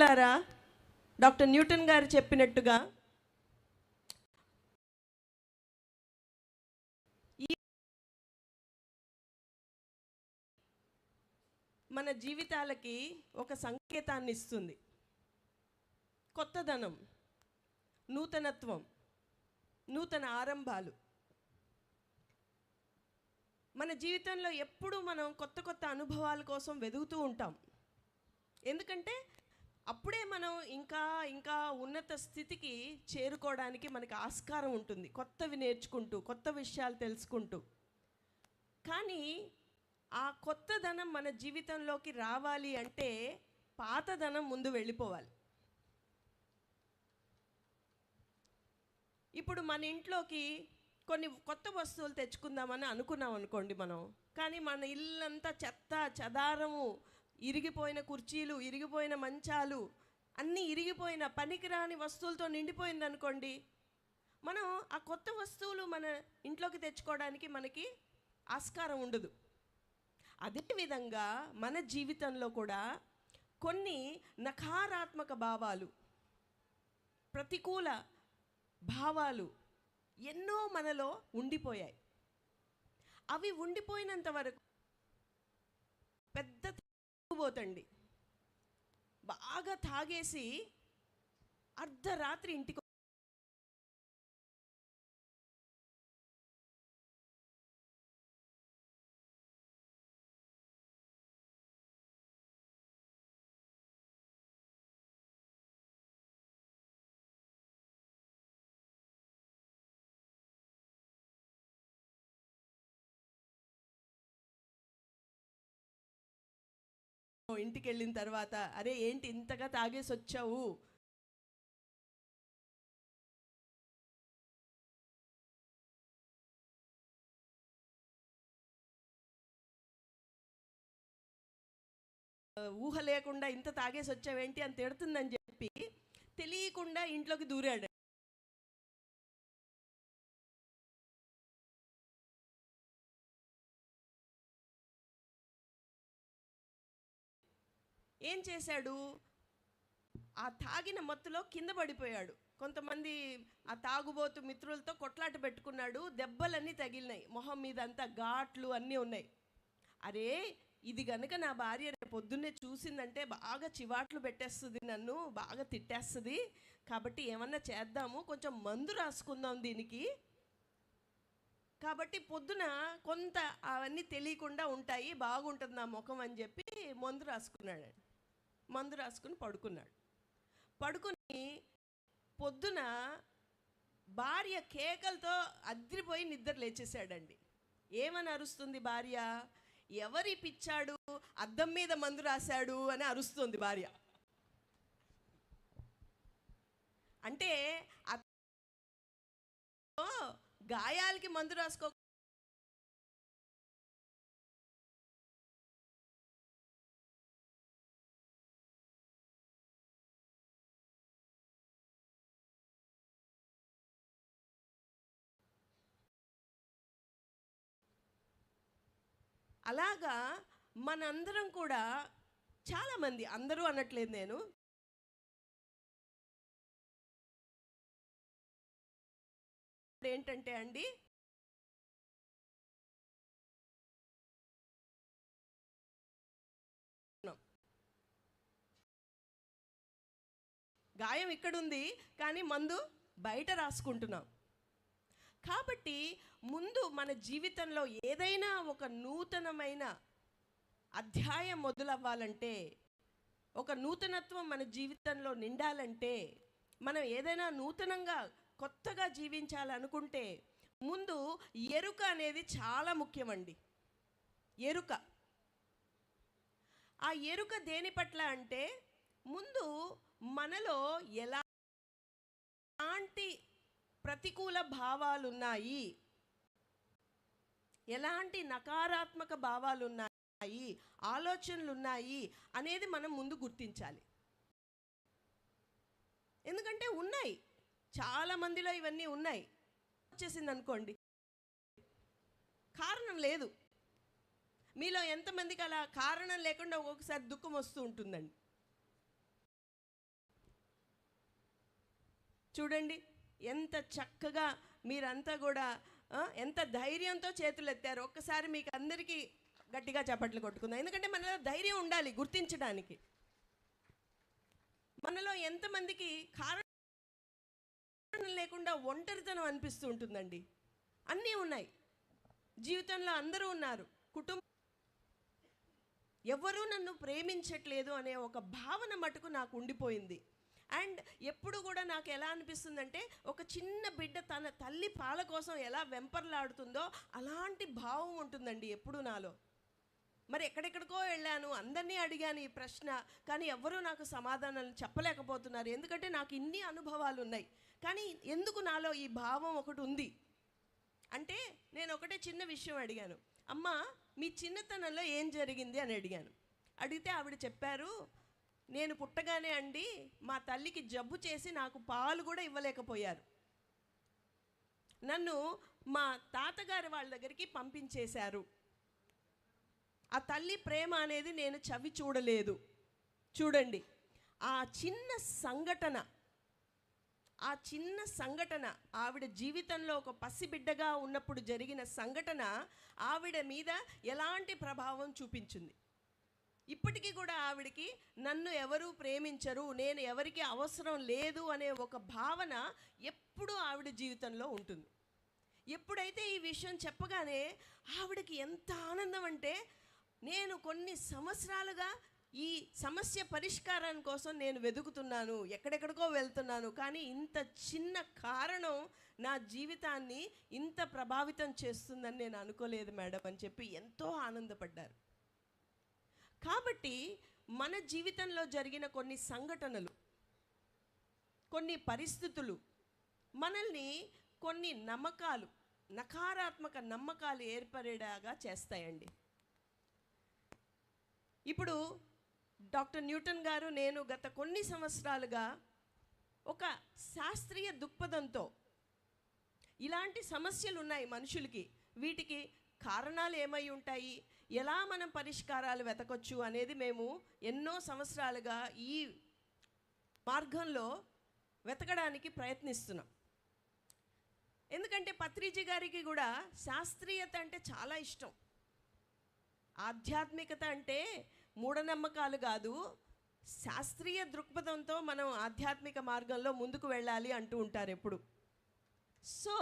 పిల్లలారా doctor Newton గారు చెప్పినట్టుగా ఈ మన జీవితాలకి ఒక సంకేతాన్ని ఇస్తుంది. కొత్తదనం నూతనత్వం నూతన ఆరంభాలు. మన జీవితంలో ఎప్పుడూ మనం కొత్త కొత్త అనుభవాల కోసం వెదుగుతూ ఉంటాం. ఎందుకంటే అప్పుడే మనం ఇంకా ఇంకా ఉన్నత స్థితికి చేరుకోవడానికి మనకి ఆస్కారం ఉంటుంది. కొత్తవి నేర్చుకుంటూ కొత్త విషయాలు తెలుసుకుంటూ. కానీ ఆ కొత్తదనం మన జీవితంలోకి రావాలి అంటే పాతదనం ముందు వెళ్ళిపోవాలి. ఇప్పుడు మన ఇంట్లోకి కొన్ని కొత్త వస్తువులు తెచ్చుకుందామని అనుకున్నాం అనుకోండి మనం. కానీ మన ఇల్లంతా చెత్త చెదారము ఇరిగిపోయిన కుర్చీలు ఇరిగిపోయిన మంచాలు అన్నీ ఇరిగిపోయిన పనికిరాని వస్తువులతో నిండిపోయింది అనుకోండి మనం ఆ కొత్త వస్తువులు మన ఇంట్లోకి తెచ్చుకోవడానికి మనకి ఆస్కారం ఉండదు. అదే విధంగా మన జీవితంలో కూడా కొన్ని నకారాత్మక భావాలు ప్రతికూల భావాలు ఎన్నో మనలో ఉండిపోయాయి. అవి ఉండిపోయినంత వరకు పెద్ద పోతండి. బాగా తాగేసి అర్ధరాత్రి ఇంటికి ఇంటికి వెళ్ళిన తర్వాత అరే ఏంటి ఇంతగా తాగేసి వచ్చావు ఊహ లేకుండా ఇంత తాగేసి వచ్చావేంటి అని తిడుతుందని చెప్పి తెలియకుండా ఇంట్లోకి దూరాడు. ఏం చేశాడు? ఆ తాగిన మత్తులో కింద పడిపోయాడు. కొంతమంది ఆ తాగుబోతు మిత్రులతో కొట్లాట పెట్టుకున్నాడు. దెబ్బలన్నీ తగిలినాయి. మొహం మీద అంతా ఘాట్లు అన్నీ ఉన్నాయి. అరే ఇది గనుక నా భార్య రేపు పొద్దున్నే చూసిందంటే బాగా చివాట్లు పెట్టేస్తుంది నన్ను బాగా తిట్టేస్తుంది. కాబట్టి ఏమన్నా చేద్దాము కొంచెం మందు రాసుకుందాం దీనికి. కాబట్టి పొద్దున కొంత అవన్నీ తెలియకుండా ఉంటాయి బాగుంటుంది నా ముఖం అని చెప్పి మందు రాసుకున్నాడు. మందు రాసుకుని పడుకున్నాడు. పడుకుని పొద్దున భార్య కేకలతో అద్రిపోయి నిద్ర లేచేశాడండి. ఏమని అరుస్తుంది భార్య? ఎవరి పిచ్చాడు? అద్దం మీద మందు రాశాడు అని అరుస్తుంది భార్య. అంటే గాయాలకి మందు రాసుకో అలాగా మనందరం కూడా చాలామంది అందరూ అనట్లేదు నేను. ఏంటంటే అండి గాయం ఇక్కడుంది కానీ మందు బయట రాసుకుంటున్నాం. కాబట్టి ముందు మన జీవితంలో ఏదైనా ఒక నూతనమైన అధ్యాయం మొదలవ్వాలంటే ఒక నూతనత్వం మన జీవితంలో నిండాలంటే మనం ఏదైనా నూతనంగా కొత్తగా జీవించాలనుకుంటే ముందు ఎరుక అనేది చాలా ముఖ్యమండి. ఎరుక. ఆ ఎరుక దేని పట్ల అంటే ముందు మనలో ఎలాంటి ప్రతికూల భావాలు ఉన్నాయి ఎలాంటి నకారాత్మక భావాలు ఉన్నాయి ఆలోచనలు ఉన్నాయి అనేది మనం ముందు గుర్తించాలి. ఎందుకంటే ఉన్నాయి. చాలా మందిలో ఇవన్నీ ఉన్నాయి. వచ్చేసింది అనుకోండి కారణం లేదు. మీలో ఎంతమందికి అలా కారణం లేకుండా ఒక్కొక్కసారి దుఃఖం వస్తూ ఉంటుందండి. చూడండి. ఎంత చక్కగా మీరంతా కూడా ఎంత ధైర్యంతో చేతులు ఎత్తారు ఒక్కసారి మీకు అందరికీ గట్టిగా చప్పట్లు కొట్టుకుందాం. ఎందుకంటే మనలో ధైర్యం ఉండాలి గుర్తించడానికి. మనలో ఎంతమందికి కారణం లేకుండా ఒంటరితనం అనిపిస్తూ ఉంటుందండి. అన్నీ ఉన్నాయి. జీవితంలో అందరూ ఉన్నారు. కుటుంబం ఎవరూ నన్ను ప్రేమించట్లేదు అనే ఒక భావన మటుకు నాకు ఉండిపోయింది. అండ్ ఎప్పుడు కూడా నాకు ఎలా అనిపిస్తుందంటే ఒక చిన్న బిడ్డ తన తల్లి పాల కోసం ఎలా వెంపర్లాడుతుందో అలాంటి భావం ఉంటుందండి ఎప్పుడు నాలో. మరి ఎక్కడెక్కడికో వెళ్ళాను అందరినీ అడిగాను ఈ ప్రశ్న కానీ ఎవ్వరూ నాకు సమాధానాలు చెప్పలేకపోతున్నారు. ఎందుకంటే నాకు ఇన్ని అనుభవాలు ఉన్నాయి. కానీ ఎందుకు నాలో ఈ భావం ఒకటి ఉంది? అంటే నేను ఒకటే చిన్న విషయం అడిగాను. అమ్మా మీ చిన్నతనంలో ఏం జరిగింది అని అడిగాను. అడిగితే ఆవిడ చెప్పారు నేను పుట్టగానే అండి మా తల్లికి జబ్బు చేసి నాకు పాలు కూడా ఇవ్వలేకపోయారు. నన్ను మా తాతగారి వాళ్ళ దగ్గరికి పంపించేశారు. ఆ తల్లి ప్రేమ అనేది నేను చవి చూడలేదు. చూడండి ఆ చిన్న సంఘటన ఆ చిన్న సంఘటన ఆవిడ జీవితంలో ఒక పసిబిడ్డగా ఉన్నప్పుడు జరిగిన సంఘటన ఆవిడ మీద ఎలాంటి ప్రభావం చూపించింది? ఇప్పటికీ కూడా ఆవిడకి నన్ను ఎవరు ప్రేమించరు నేను ఎవరికి అవసరం లేదు అనే ఒక భావన ఎప్పుడూ ఆవిడ జీవితంలో ఉంటుంది. ఎప్పుడైతే ఈ విషయం చెప్పగానే ఆవిడకి ఎంత ఆనందం అంటే నేను కొన్ని సంవత్సరాలుగా ఈ సమస్య పరిష్కారం కోసం నేను వెతుకుతున్నాను ఎక్కడెక్కడికో వెళ్తున్నాను కానీ ఇంత చిన్న కారణం నా జీవితాన్ని ఇంత ప్రభావితం చేస్తుందని నేను అనుకోలేదు మేడం అని చెప్పి ఎంతో ఆనందపడ్డారు. కాబట్టి మన జీవితంలో జరిగిన కొన్ని సంఘటనలు కొన్ని పరిస్థితులు మనల్ని కొన్ని నమ్మకాలు నకారాత్మక నమ్మకాలు ఏర్పడేలాగా చేస్తాయండి. ఇప్పుడు డాక్టర్ న్యూటన్ గారు నేను గత కొన్ని సంవత్సరాలుగా ఒక శాస్త్రీయ దృక్పథంతో ఇలాంటి సమస్యలు ఉన్నాయి మనుషులకి. వీటికి కారణాలు ఏమై ఉంటాయి? ఎలా మనం పరిష్కారాలు వెతకొచ్చు అనేది మేము ఎన్నో సంవత్సరాలుగా ఈ మార్గంలో వెతకడానికి ప్రయత్నిస్తున్నాం. ఎందుకంటే పత్రిజీ గారికి కూడా శాస్త్రీయత అంటే చాలా ఇష్టం. ఆధ్యాత్మికత అంటే మూఢనమ్మకాలు కాదు శాస్త్రీయ దృక్పథంతో మనం ఆధ్యాత్మిక మార్గంలో ముందుకు వెళ్ళాలి అంటూ ఉంటారు ఎప్పుడు. సో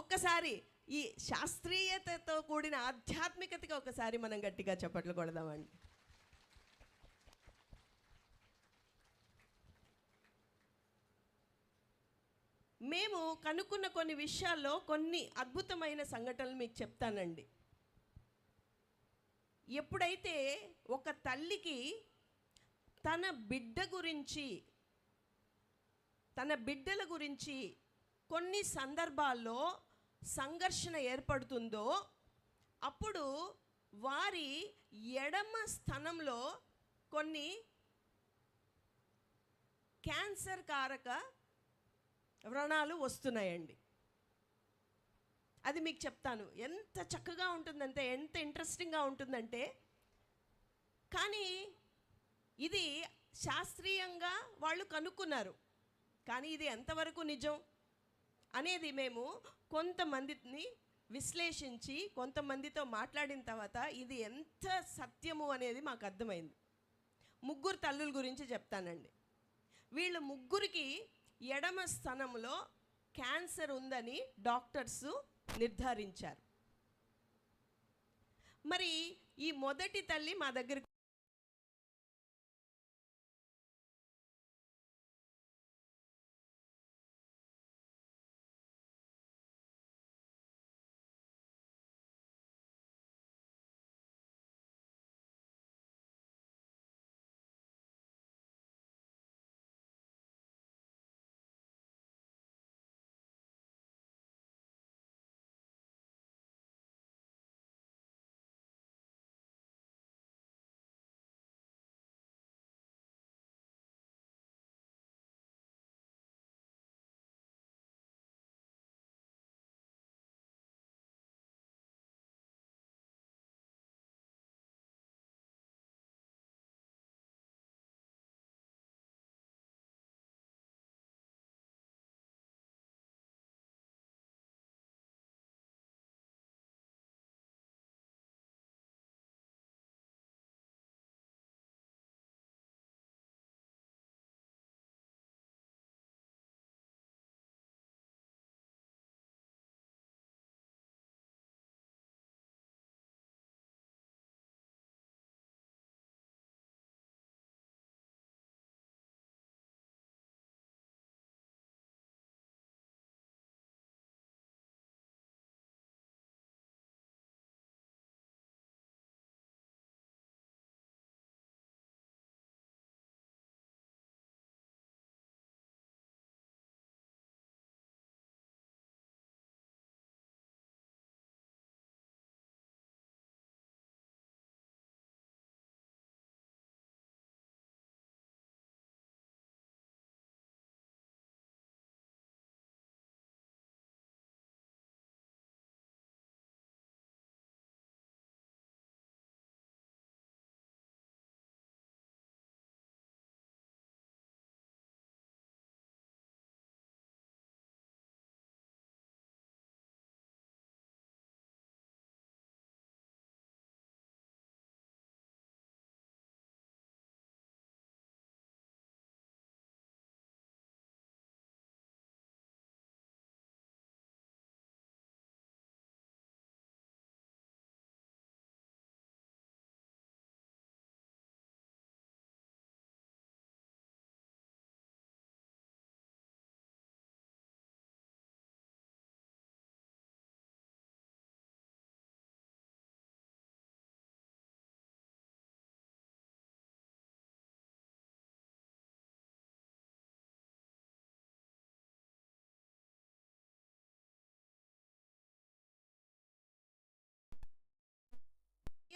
ఒక్కసారి ఈ శాస్త్రీయతతో కూడిన ఆధ్యాత్మికతకి ఒకసారి మనం గట్టిగా చప్పట్లు కొడదామండి. మేము కనుక్కున్న కొన్ని విషయాల్లో కొన్ని అద్భుతమైన సంఘటనలు మీకు చెప్తానండి. ఎప్పుడైతే ఒక తల్లికి తన బిడ్డ గురించి తన బిడ్డల గురించి కొన్ని సందర్భాల్లో సంఘర్షణ ఏర్పడుతుందో అప్పుడు వారి ఎడమ స్థనంలో కొన్ని క్యాన్సర్ కారక వ్రణాలు వస్తున్నాయండి. అది మీకు చెప్తాను. ఎంత చక్కగా ఉంటుందంటే ఎంత ఇంట్రెస్టింగ్గా ఉంటుందంటే కానీ ఇది శాస్త్రీయంగా వాళ్ళు కనుక్కున్నారు. కానీ ఇది ఎంతవరకు నిజం? అనేది మేము కొంతమందిని విశ్లేషించి కొంతమందితో మాట్లాడిన తర్వాత ఇది ఎంత సత్యము అనేది మాకు అర్థమైంది. ముగ్గురు తల్లుల గురించి చెప్తానండి. వీళ్ళ ముగ్గురికి ఎడమ స్థనంలో క్యాన్సర్ ఉందని డాక్టర్స్ నిర్ధారించారు. మరి ఈ మొదటి తల్లి మా దగ్గర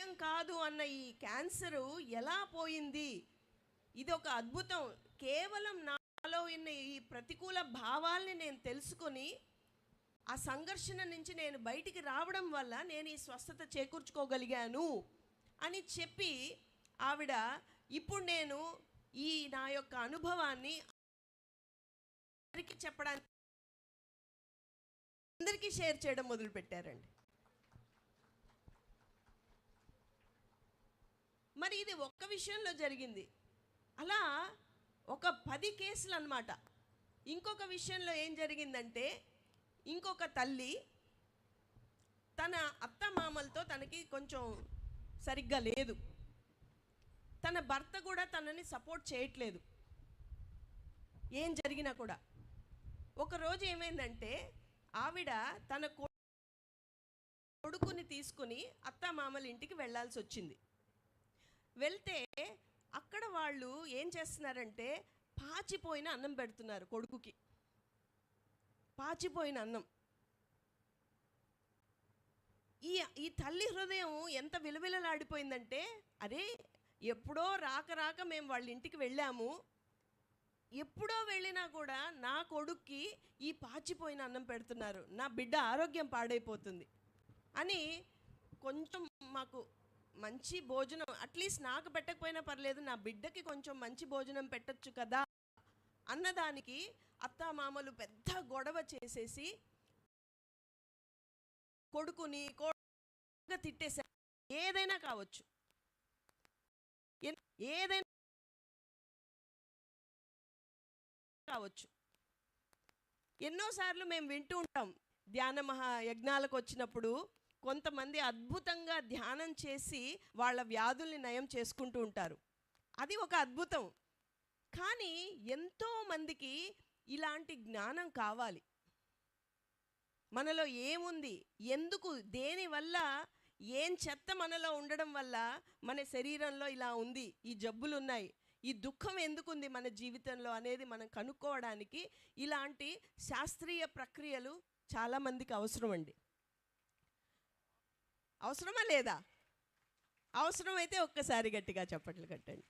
ఏం కాదు అన్న ఈ క్యాన్సరు ఎలా పోయింది? ఇది ఒక అద్భుతం. కేవలం నాలో ఉన్న ఈ ప్రతికూల భావాల్ని నేను తెలుసుకొని ఆ సంఘర్షణ నుంచి నేను బయటికి రావడం వల్ల నేను ఈ స్వస్థత చేకూర్చుకోగలిగాను అని చెప్పి ఆవిడ ఇప్పుడు నేను ఈ నా యొక్క అనుభవాన్ని అందరికీ చెప్పడానికి అందరికీ షేర్ చేయడం మొదలుపెట్టారండి. మరి ఇది ఒక్క విషయంలో జరిగింది. అలా ఒక పది కేసులు అన్నమాట ఇంకొక విషయంలో ఏం జరిగిందంటే ఇంకొక తల్లి తన అత్త మామలతో తనకి కొంచెం సరిగ్గా లేదు. తన భర్త కూడా తనని సపోర్ట్ చేయట్లేదు. ఏం జరిగినా కూడా. ఒకరోజు ఏమైందంటే ఆవిడ తన కొడుకుని తీసుకుని అత్త మామల ఇంటికి వెళ్ళాల్సి వచ్చింది వెళ్తే అక్కడ వాళ్ళు ఏం చేస్తున్నారంటే పాచిపోయిన అన్నం పెడుతున్నారు కొడుకుకి. పాచిపోయిన అన్నం. ఈ ఈ తల్లి హృదయం ఎంత విలవిలలాడిపోయిందంటే అరే ఎప్పుడో రాక రాక మేము వాళ్ళ ఇంటికి వెళ్ళాము. ఎప్పుడో వెళ్ళినా కూడా నా కొడుక్కి ఈ పాచిపోయిన అన్నం పెడుతున్నారు. నా బిడ్డ ఆరోగ్యం పాడైపోతుంది. అని కొంచెం మాకు మంచి భోజనం అట్లీస్ట్ నాకు పెట్టకపోయినా పర్లేదు నా బిడ్డకి కొంచెం మంచి భోజనం పెట్టొచ్చు కదా అన్నదానికి అత్తామామలు పెద్ద గొడవ చేసేసి కొడుకుని కొడుకుగా తిట్టేశారు. ఏదైనా కావచ్చు. ఏదైనా కావచ్చు. ఎన్నోసార్లు మేము వింటూ ఉంటాం. ధ్యాన మహా యజ్ఞాలకు వచ్చినప్పుడు కొంతమంది అద్భుతంగా ధ్యానం చేసి వాళ్ళ వ్యాధుల్ని నయం చేసుకుంటూ ఉంటారు. అది ఒక అద్భుతం. కానీ ఎంతో మందికి ఇలాంటి జ్ఞానం కావాలి. మనలో ఏముంది? ఎందుకు? దేనివల్ల ఏం చెత్త మనలో ఉండడం వల్ల మన శరీరంలో ఇలా ఉంది? ఈ జబ్బులు ఉన్నాయి ఈ దుఃఖం ఎందుకుంది మన జీవితంలో అనేది మనం కనుక్కోవడానికి ఇలాంటి శాస్త్రీయ ప్రక్రియలు చాలామందికి అవసరం అండి అవసరమా లేదా? అవసరమైతే ఒక్కసారి గట్టిగా చప్పట్లు కట్టండి.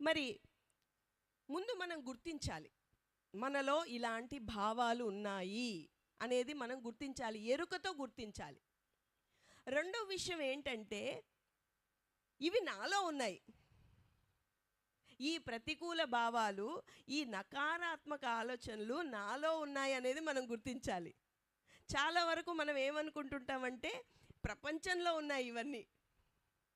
మరి ముందు మనం గుర్తించాలి. మనలో ఇలాంటి భావాలు ఉన్నాయి అనేది మనం గుర్తించాలి ఎరుకతో గుర్తించాలి. రెండో విషయం ఏంటంటే ఇవి నాలో ఉన్నాయి. ఈ ప్రతికూల భావాలు ఈ నకారాత్మక ఆలోచనలు నాలో ఉన్నాయి అనేది మనం గుర్తించాలి. చాలా వరకు మనం ఏమనుకుంటుంటామంటే ప్రపంచంలో ఉన్నాయి ఇవన్నీ.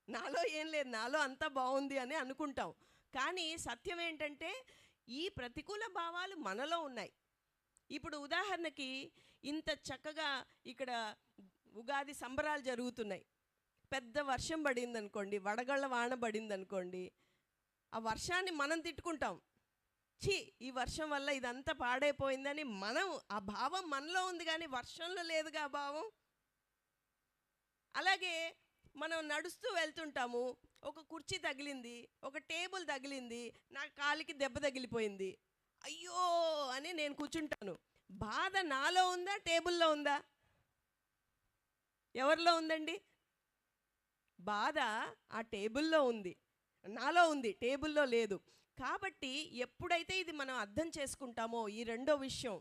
నాలో ఏం లేదు నాలో అంతా బాగుంది అని అనుకుంటాం. కానీ సత్యం ఏంటంటే ఈ ప్రతికూల భావాలు మనలో ఉన్నాయి. ఇప్పుడు ఉదాహరణకి ఇంత చక్కగా ఇక్కడ ఉగాది సంబరాలు జరుగుతున్నాయి. పెద్ద వర్షం పడింది అనుకోండి వడగళ్ళ వాన పడింది అనుకోండి ఆ వర్షాన్ని మనం తిట్టుకుంటాం. ఛీ ఈ వర్షం వల్ల ఇదంతా పాడైపోయిందని మనం ఆ భావం మనలో ఉంది కానీ వర్షంలో లేదుగా ఆ భావం. అలాగే మనం నడుస్తూ వెళ్తుంటాము ఒక కుర్చీ తగిలింది ఒక టేబుల్ తగిలింది నా కాలికి దెబ్బ తగిలిపోయింది. అయ్యో అని నేను కూర్చుంటాను. బాధ నాలో ఉందా టేబుల్లో ఉందా? ఎవరిలో ఉందండి? బాధ ఆ టేబుల్లో ఉంది. నాలో ఉంది టేబుల్లో లేదు. కాబట్టి ఎప్పుడైతే ఇది మనం అర్థం చేసుకుంటామో ఈ రెండో విషయం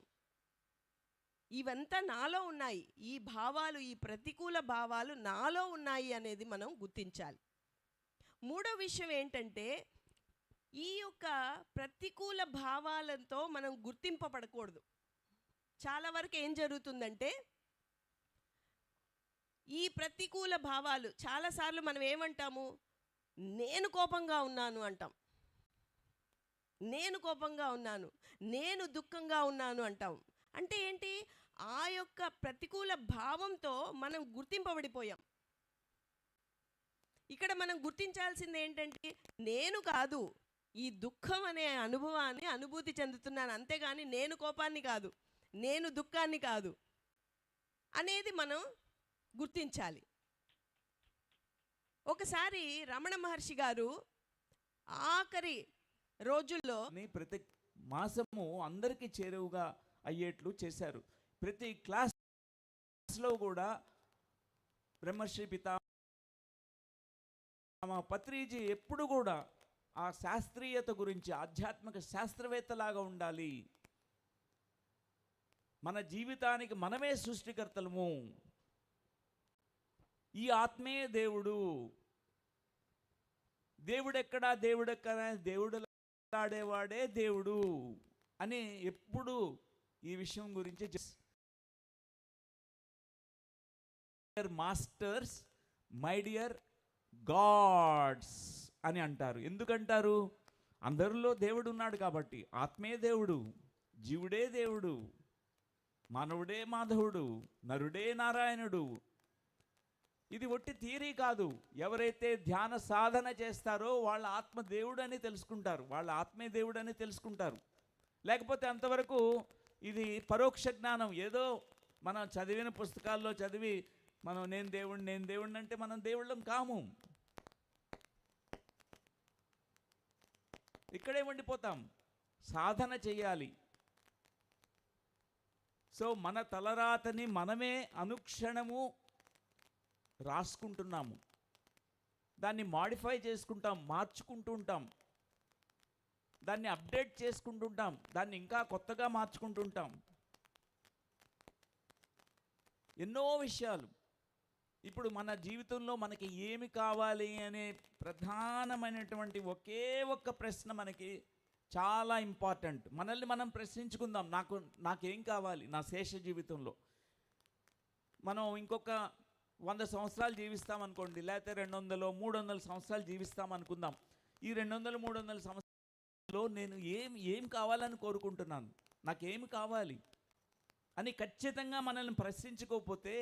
ఇవంతా నాలో ఉన్నాయి. ఈ భావాలు ఈ ప్రతికూల భావాలు నాలో ఉన్నాయి అనేది మనం గుర్తించాలి. మూడో విషయం ఏంటంటే ఈ యొక్క ప్రతికూల భావాలతో మనం గుర్తింపబడకూడదు. చాలా వరకు ఏం జరుగుతుందంటే ఈ ప్రతికూల భావాలు చాలాసార్లు మనం ఏమంటాము? నేను కోపంగా ఉన్నాను అంటాం. నేను కోపంగా ఉన్నాను నేను దుఃఖంగా ఉన్నాను అంటాం. అంటే ఏంటి? ఆ యొక్క ప్రతికూల భావంతో మనం గుర్తింపబడిపోయాం. ఇక్కడ మనం గుర్తించాల్సింది ఏంటంటే నేను కాదు ఈ దుఃఖం అనే అనుభవాన్ని అనుభూతి చెందుతున్నాను. అంతేగాని నేను కోపాన్ని కాదు నేను దుఃఖాన్ని కాదు అనేది మనం గుర్తించాలి. ఒకసారి రమణ మహర్షి గారు ఆఖరి రోజుల్లో ప్రతి మాసము అందరికీ చేరువుగా అయ్యేట్లు చేశారు. ప్రతి క్లాస్ కూడా బ్రహ్మశ్రీ పితా పత్రిజీ ఎప్పుడు కూడా ఆ శాస్త్రీయత గురించి ఆధ్యాత్మిక శాస్త్రవేత్తలాగా ఉండాలి. మన జీవితానికి మనమే సృష్టికర్తలము. ఈ ఆత్మే దేవుడు. దేవుడెక్కడా దేవుడెక్కడా దేవుడు మాట్లాడేవాడే దేవుడు అని ఎప్పుడు ఈ విషయం గురించి మాస్టర్స్ మై డియర్ గాడ్స్ అని అంటారు. ఎందుకంటారు? అందరిలో దేవుడు ఉన్నాడు కాబట్టి. ఆత్మే దేవుడు జీవుడే దేవుడు మానవుడే మాధవుడు నరుడే నారాయణుడు ఇది ఒట్టి థియరీ కాదు. ఎవరైతే ధ్యాన సాధన చేస్తారో వాళ్ళ ఆత్మ దేవుడు అని తెలుసుకుంటారు. వాళ్ళ ఆత్మే దేవుడు అని తెలుసుకుంటారు. లేకపోతే అంతవరకు ఇది పరోక్ష జ్ఞానం. ఏదో మనం చదివిన పుస్తకాల్లో చదివి మనం నేను దేవుడిని నేను దేవుడిని అంటే మనం దేవుళ్ళం కాము. ఇక్కడే ఉండిపోతాం. సాధన చేయాలి. సో మన తలరాతని మనమే అనుక్షణము రాసుకుంటున్నాము. దాన్ని మాడిఫై చేసుకుంటాం మార్చుకుంటూ ఉంటాం. దాన్ని అప్డేట్ చేసుకుంటుంటాం దాన్ని ఇంకా కొత్తగా మార్చుకుంటుంటాం ఎన్నో విషయాలు. ఇప్పుడు మన జీవితంలో మనకి ఏమి కావాలి అనే ప్రధానమైనటువంటి ఒకే ఒక్క ప్రశ్న మనకి చాలా ఇంపార్టెంట్ మనల్ని మనం ప్రశ్నించుకుందాం. నాకు నాకేం కావాలి నా శేష జీవితంలో? మనం ఇంకొక వంద సంవత్సరాలు జీవిస్తాం అనుకోండి లేకపోతే రెండు వందలు మూడు వందల సంవత్సరాలు జీవిస్తాం అనుకుందాం ఈ రెండు వందలు మూడు వందల సంవత్సరాల్లో నేను ఏం ఏం కావాలని కోరుకుంటున్నాను? నాకేమి కావాలి? అని ఖచ్చితంగా మనల్ని ప్రశ్నించుకోకపోతే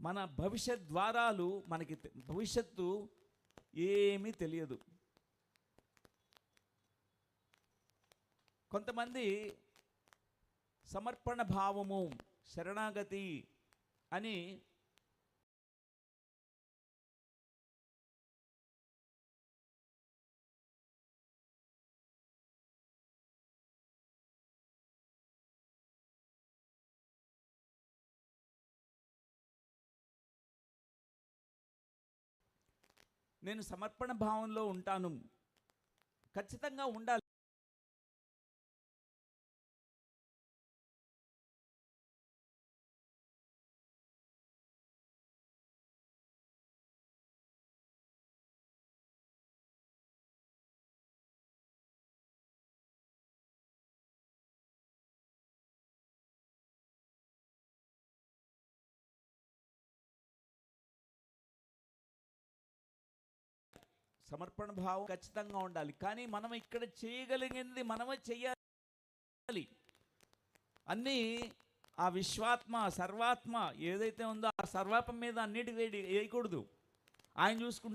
మన భవిష్యత్ ద్వారాలు మనకి భవిష్యత్తు ఏమీ తెలియదు. కొంతమంది సమర్పణ భావము శరణాగతి అని నేను సమర్పణ భావంలో ఉంటాను. ఖచ్చితంగా ఉండాలి. సమర్పణ భావం ఖచ్చితంగా ఉండాలి. కానీ మనం ఇక్కడ చేయగలిగింది మనమే చెయ్యాలి. అన్నీ ఆ విశ్వాత్మ సర్వాత్మ ఏదైతే ఉందో ఆ సర్వాత్మ మీద అన్నిటి వేయకూడదు ఆయన చూసుకుంటే